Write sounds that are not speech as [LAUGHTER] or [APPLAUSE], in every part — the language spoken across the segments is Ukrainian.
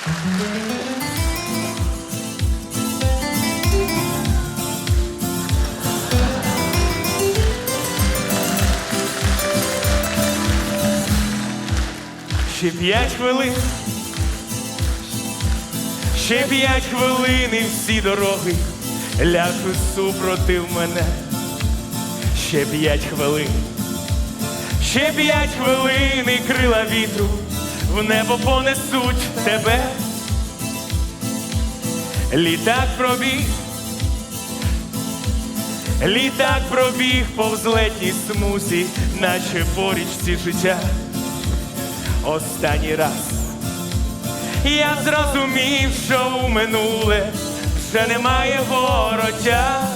Ще п'ять хвилин. Ще п'ять хвилин і всі дороги ляжуть супротив мене. Ще п'ять хвилин. Ще п'ять хвилин і крила вітру в небо понесуть тебе. Літак пробіг. Літак пробіг по взлетній смузі, наче по річці життя. Останній раз я зрозумів, що у минуле вже немає вороття.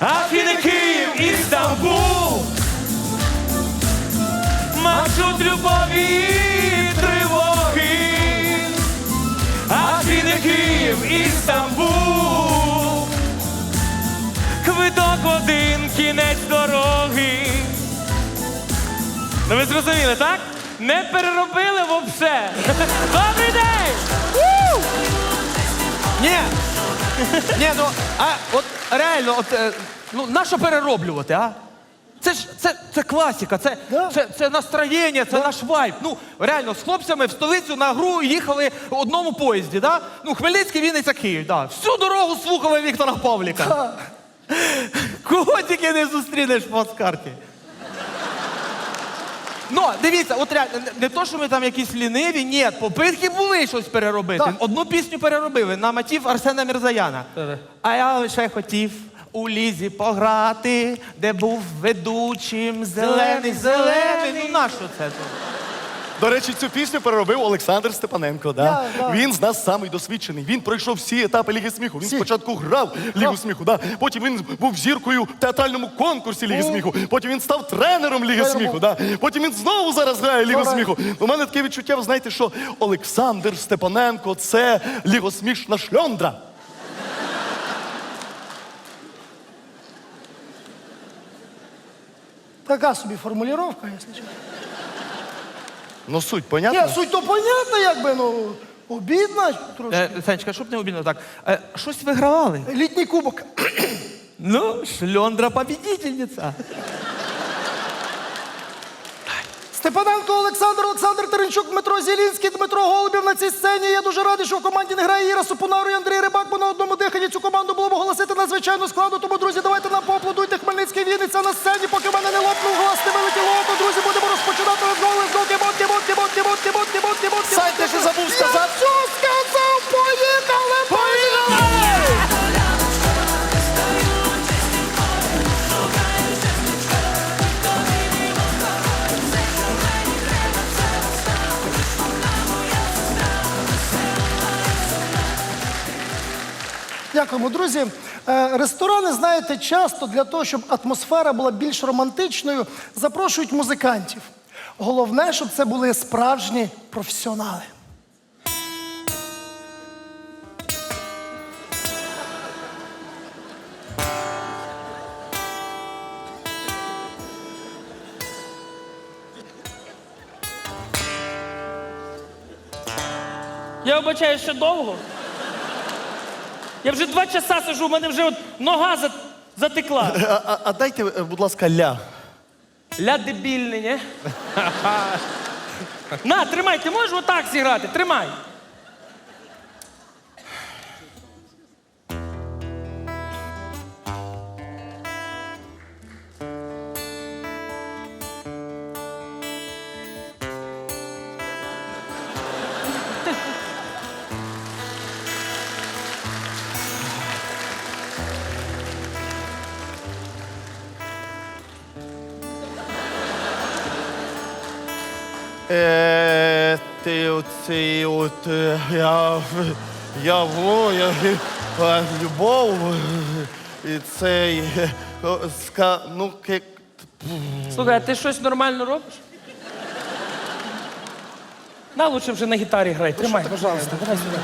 Афіни, Київ і Стамбул маршрут любові тривоги. Афіни, Київ і Стамбул Квиток один кінець дороги. Ну ви зрозуміли, так? Не переробили вовсе. [LAUGHS] Добрий день! Ні. Ні, ну а от реально, от е, ну нащо перероблювати, а? Це ж це, це класика, це, це, це настроєння, це наш вайб. Ну реально, з хлопцями в столицю на гру їхали в одному поїзді, да? Ну, Хмельницький, Вінниця, Київ, да. Всю дорогу слухали Віктора Павліка. Кого тільки не зустрінеш в плацкарті. Ну, дивіться, от реально, не, не то, що ми там якісь ліниві, ні, попитки були щось переробити. Так. Одну пісню переробили на мотив Арсена Мірзаяна. А я лише хотів у лізі пограти, де був ведучим зелений, зелений. Ну нащо це? До речі, цю пісню переробив Олександр Степаненко. Да? Да, да. Він з нас самий досвідчений. Він пройшов всі етапи Ліги сміху. Він спочатку грав Лігу сміху, да? потім він був зіркою в театральному конкурсі Ліги сміху, потім він став тренером Ліги сміху. Да? Потім він знову зараз грає Лігу сміху. У мене таке відчуття, ви знаєте, що Олександр Степаненко це лігосмішна шльондра. Така собі формулювання, якщо чесно. Ну суть, понятно? Ні, суть то понятна, якби, ну, обідна трошки. Е, Сенечка, щоб не обідно так. Е, щось вигравали. Літній кубок. Ну, шльондра победительниця. Степаненко Олександр, Олександр Теренчук, Дмитро Зілінський, Дмитро Голубів на цій сцені. Я дуже радий, що в команді не грає Іра Супунару і Андрій Рибак, бо на одному диханні цю команду було б оголосити надзвичайно складно. Тому, друзі, давайте нам поаплодуйте Хмельницький Вінниця на сцені, поки в мене не лопнув глас, не вилетіло око. Друзі, будемо розпочинати розмови. Сань, ти забув сказати. Я все сказав, поїхали! Дякуємо, друзі. Е, Ресторани, знаєте, часто для того, щоб атмосфера була більш романтичною, запрошують музикантів. Головне, щоб це були справжні професіонали. Я вибачаю, ще довго. Я вже два часа сижу, у мене вже от нога за- затекла. А, а, а дайте, е, будь ласка, ля. Ля дебільний, не? [LAUGHS] На, тримай, ти можеш отак зіграти? Тримай. Ти от е, я, я во, я, е, любов і цей е, о, ска, ну ке, Слухай, а ти щось нормально робиш? На, лучше вже на гітарі грай. Тримай, пожалуйста. Давай сюди.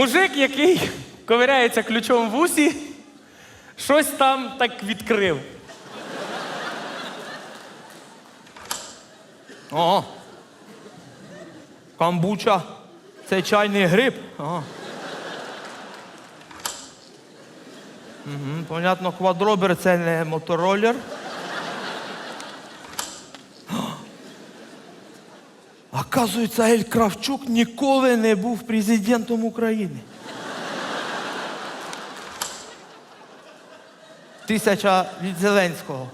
Мужик, який ковиряється ключом в усі, щось там так відкрив. О. Камбуча. Це чайний гриб. Ага. Угу, понятно, квадробер це не мотороллер. Оказується, Ель Кравчук ніколи не був президентом України. Тисяча від Зеленського.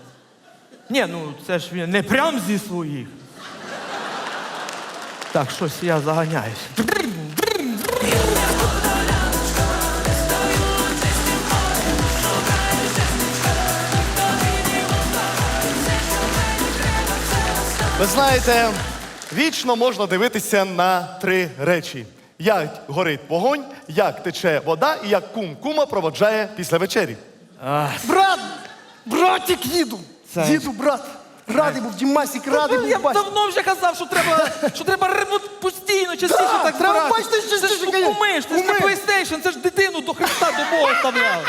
Ні, ну це ж він не прям зі своїх. Так, щось я заганяюсь. Ви знаєте, вічно можна дивитися на три речі: як горить вогонь, як тече вода і як кум кума проводжає після вечері. Брат! Братик їду! Це- Їду, брат! Радий був, Дімасік, радий Ну, Я бачити. давно вже казав, що треба, що треба ремонт постійно, частіше Да, так треба збирати. бачити, що Це ж частіше, ну, конечно. кумиш, це ж не PlayStation, це ж дитину до Христа до Бога вставляв.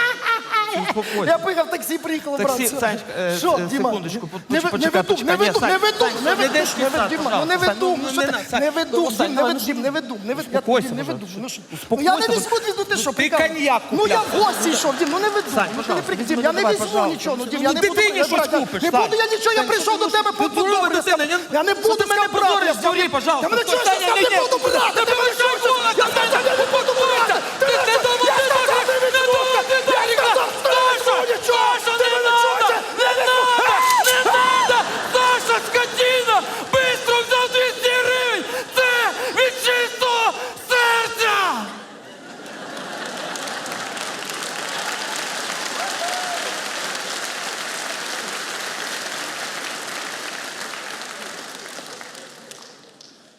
Я поїхав в таксі, приїхав, брат. Таксі, все. Санечка, е, Що, е, Діма? секундочку, по- Не ви- почекай, не веду, почекай, не ні, веду, Сань, не веду, Сань, не не веду, йдеш не веду, Сань, Діма, ну пожалуйста, не Сань, веду, ну, ну, не що ти? на- Сань, Не веду, ну, Дім, не ну, веду, ну, Дім, не веду, не веду. Я Успокойся, тобі не веду, пожалуйста. ну що? Ну я не пожалуйста. візьму, ну ти що, Ну, ти прикал? коньяк Ну я в гості йшов, Дім, ну не веду. Ну, ти не пожалуйста, прик- візьми, Дім, я не давай, візьму пожалуйста. нічого, ну Дім, Ну, я не буду. дитині я, щось брат, я купиш, Не Сань. буду я нічого, я Сань, прийшов ну, до тебе ну, по ну, добре. добре, дитина, я- Я не ну, буду мене брати, позориш, я тобі- пожалуйста. Та мене чого Саня, я не не йди. буду брати, ти мене чого? Я тебе не буду брати. Ти Ти мене не чого? думав, Я ти сказав, думав, не не відпускай. думав, ти Я Даріка. сказав, Саша, нічого. Саша, Ти не мене надо, чого? не надо, не надо. Саша, скотина, бистро взяв 200 гривень. Це від чистого серця.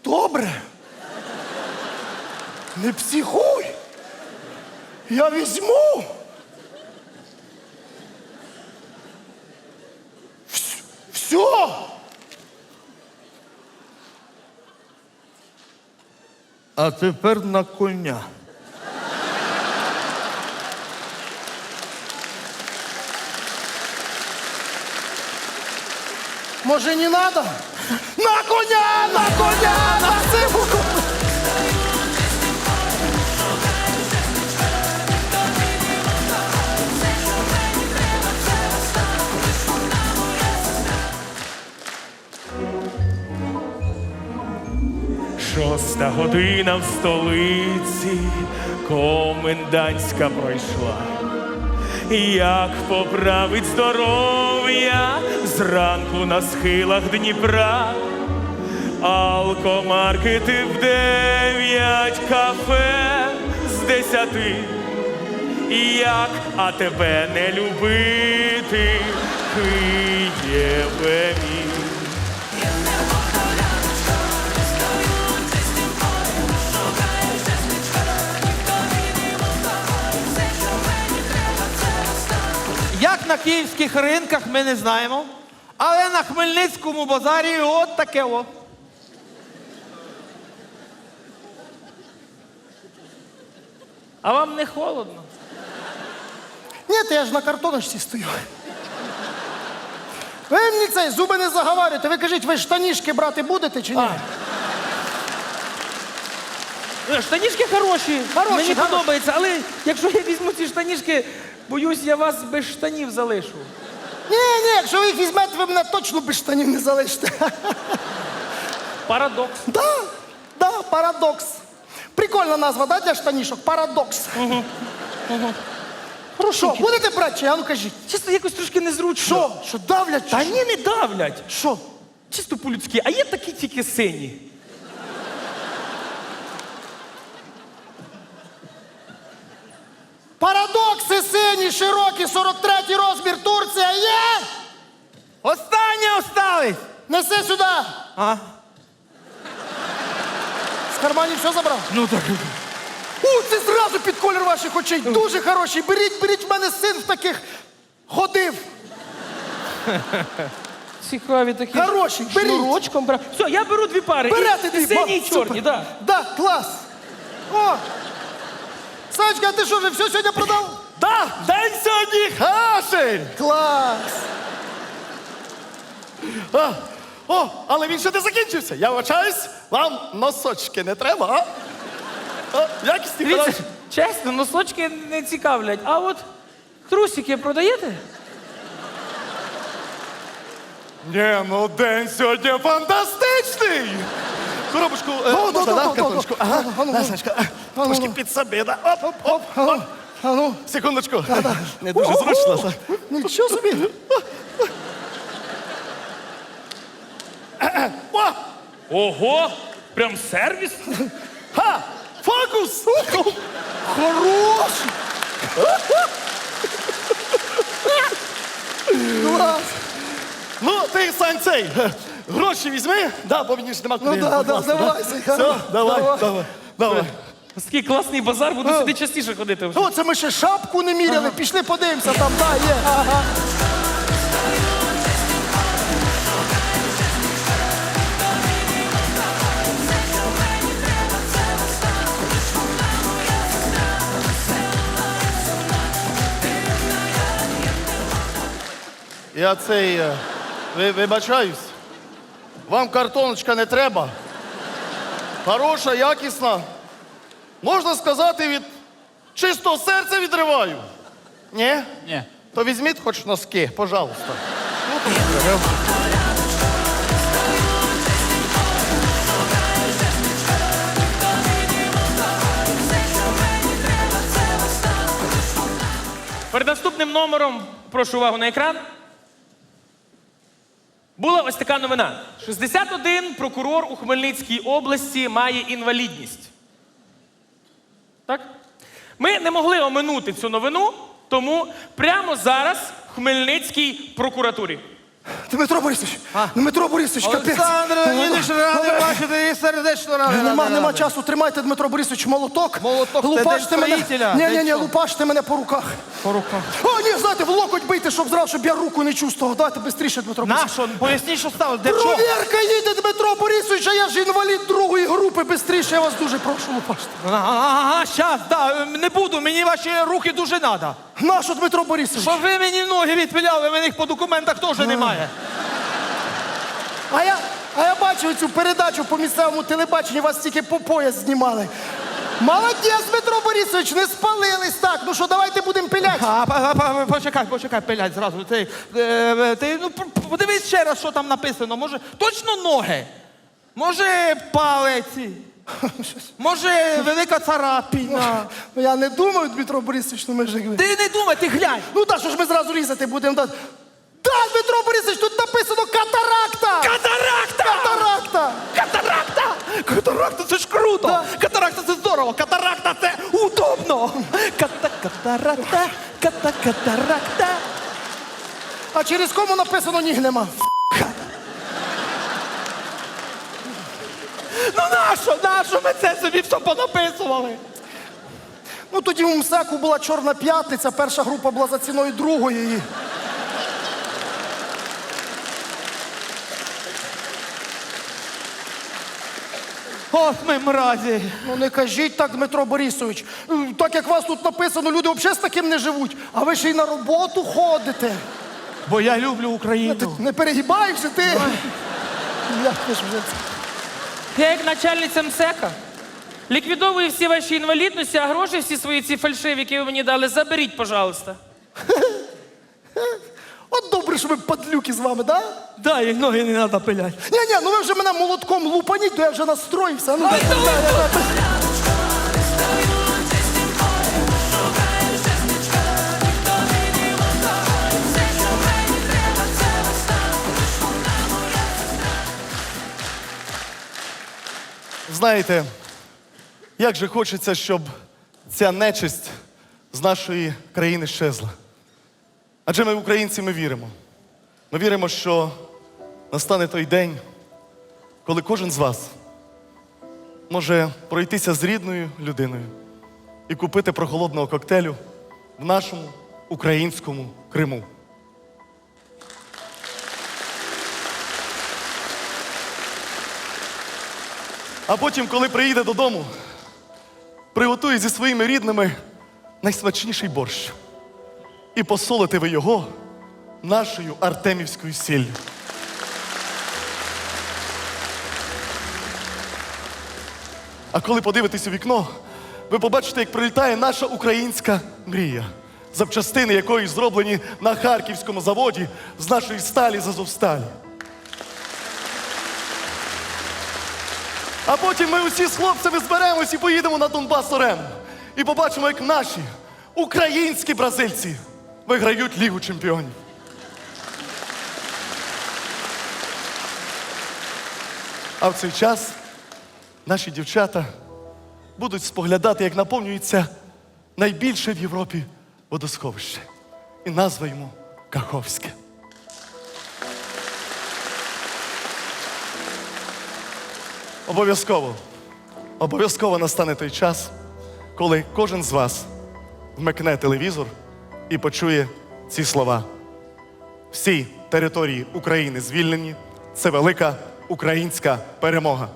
Добре. Не психуй. Я візьму. Вс- Все. А тепер на коня. Може, не надо? На коня! На коня! На сиву! Шоста година в столиці, комендантська пройшла. Як поправить здоров'я зранку на схилах Дніпра, алкомаркети в дев'ять, кафе з десяти. Як, а тебе не любити, Києве мій. Київських ринках, ми не знаємо. Але на Хмельницькому базарі от таке о. А вам не холодно? Ні, я ж на картоночці стою. Ви мені цей зуби не заговарюйте. Ви кажіть, ви штанішки брати будете чи ні? Е, Штанішки хороші, Хороші, мені хороші. подобається, але якщо я візьму ці штанішки, боюсь, я вас без штанів залишу. Ні, ні, якщо ви їх візьмете, ви мене точно без штанів не залишите. Парадокс. Да, да, парадокс. Прикольна назва, да, для штанішок? Парадокс. Хорошо, будете брати чи? А ну кажіть. Чисто якось трошки незручно. Що? Що давлять? чи Та що? ні, не давлять. Що? Чисто по-людськи, а є такі тільки сині. Парадокси сині, широкі, 43 розмір, Турція є? Останнє остались. Неси сюди. А? З карманів все забрав? Ну так. У, це зразу під колір ваших очей. Дуже хороший. Беріть, беріть, в мене син в таких ходив. Цікаві такі. Хороші, беріть. Шнурочком бра. Все, я беру дві пари. Берете і дві. Сині і ба- чорні, супер. да. Да, клас. О, Оксаночка, а ти що, вже все сьогодні продав? Да, день сьогодні хороший! Клас! А, о, але він ще не закінчився. Я вибачаюсь, вам носочки не треба, а? а якісні Дивіться, хороші. чесно, носочки не цікавлять. А от трусики продаєте? Ні, ну день сьогодні фантастичний! Коробочку, е, можна, да, картоночку? Ага. Насечка, ну, трошки ну. під собі, да? Оп, оп, оп, А ну, а. Секундочку. Не дуже зручно. так. Нічого собі. О, Ого! Прям сервіс? ха, фокус! Хорош! Клас! Ну, ти, Сань, цей, е, гроші візьми, да, бо мені ж нема куди. Ну да, да, давайся, Все, давай, давай, давай. давай, давай. Такий класний базар, буду сюди частіше ходити вже. Ну, це ми ще шапку не міряли, пішли подивимося там, да, є. Ага. Я цей, е, ви, вибачаюсь. Вам картоночка не треба. Хороша, якісна. Можна сказати, від чистого серця відриваю. Ні? Ні. То візьміть хоч носки, пожалуйста. Перед наступним номером прошу увагу на екран. Була ось така новина: 61 прокурор у Хмельницькій області має інвалідність. Так? Ми не могли оминути цю новину, тому прямо зараз в Хмельницькій прокуратурі. Дмитро Борисович, Дмитро Борисович, капець. Олександр Леонідович, радий бачити і сердечно радий. Нема, радий, нема радий. часу, тримайте, Дмитро Борисович, молоток. Молоток, це лупаште день мене. строїтеля, Ні, день ні, ні, лупаште мене по руках. По руках. О, ні, знаєте, в локоть бийте, щоб зразу, щоб я руку не чувствував. Давайте швидше, Дмитро Борисович. Нащо? Поясніть, що сталося? Де чого? Провірка їде, Дмитро Борисович, а я ж інвалід другої групи. Бистріше, я вас дуже прошу, лупаште. Ага, щас, да, не буду, мені ваші руки дуже треба. Нащо, Дмитро Борисович? Що ви мені ноги відпиляли, мене їх по документах теж немає. А я, а я бачив цю передачу по місцевому телебаченню, вас тільки по пояс знімали. Молодець, Дмитро Борисович, не спалились так. Ну що, давайте будемо пиляти. А, па- па- почекай, почекай, пилять зразу. Ти, е, ти ну, п- подивись ще раз, що там написано. Може, точно ноги? Може, палеці? Може, велика царапіна? Ну, Я не думаю, Дмитро Борисович, ну ми ж як ви. Ти не думай, ти глянь. Ну так, що ж ми зразу різати будемо. Да, да Дмитро Борисович, тут написано катаракта! Катаракта! Катаракта! Катаракта! Катаракта це ж круто! Да. Катаракта це здорово! Катаракта це удобно! Ката катаракта, ката катаракта. А через кому написано ніг нема. Ну нащо, нащо ми це собі все понаписували? Ну тоді у МСЕКу була чорна п'ятниця, перша група була за ціною другої. І... От ми мразі. Ну не кажіть так, Дмитро Борисович. Е, Так як вас тут написано, люди взагалі з таким не живуть, а ви ще й на роботу ходите. Бо я люблю Ти Україну. не перегибаєшся ти. Як ти ж вже це? Я як начальниця МСЕКа ліквідовую всі ваші інвалідності, а гроші всі свої ці фальшиві, які ви мені дали, заберіть, пожалуйста. [LAUGHS] От добре, що ми падлюки з вами, да? Да, і ноги не треба пиляти. Ні, ні, ну ви вже мене молотком лупаніть, то я вже настроївся. Ну, Ай, да, давай, да, Знаєте, як же хочеться, щоб ця нечисть з нашої країни щезла. Адже ми, українці, ми віримо. Ми віримо, що настане той день, коли кожен з вас може пройтися з рідною людиною і купити прохолодного коктейлю в нашому українському Криму. А потім, коли приїде додому, приготує зі своїми рідними найсмачніший борщ. І посолите ви його нашою артемівською сіллю. А коли подивитесь у вікно, ви побачите, як прилітає наша українська мрія, запчастини якої зроблені на харківському заводі з нашої сталі з Азовсталі. А потім ми усі з хлопцями зберемось і поїдемо на Донбас Арену. І побачимо, як наші українські бразильці виграють Лігу чемпіонів. А в цей час наші дівчата будуть споглядати, як наповнюється найбільше в Європі водосховище. І назва йому Каховське. Обов'язково, обов'язково настане той час, коли кожен з вас вмикне телевізор і почує ці слова. Всі території України звільнені. Це велика українська перемога.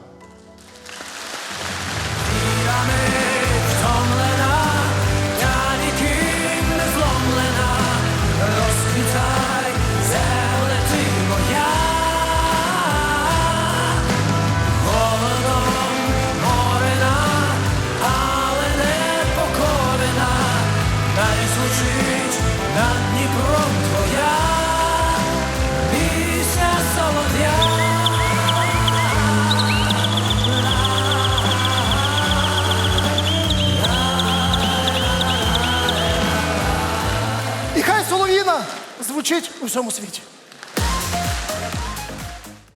Всьому світі.